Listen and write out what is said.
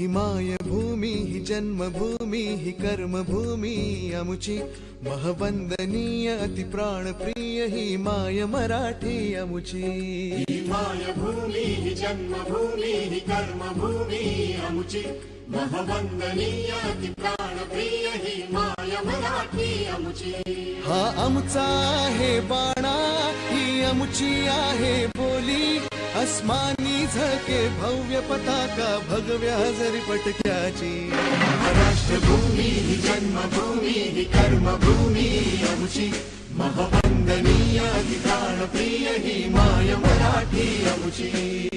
मायभूमी ही जन्मभूमी ही कर्मभूमी अमुची। महवंदनीय अति प्राणप्रिय ही माय मराठी अमुची। ही मायभूमी ही जन्मभूमी ही कर्मभूमी अमुची। महवंदनीय अति प्राणप्रिय ही माय मराठी अमुची। हा आमचा आहे बाणा ही आमची आहे बोली। अस्मानी झळके भव्य पताका भगव्या हजरी पटक्याची। राष्ट्रभूमी ही जन्मभूमी ही कर्मभूमी, अमुची। महवंदनीय ही प्राणप्रिय ही माय मराठी अमुची।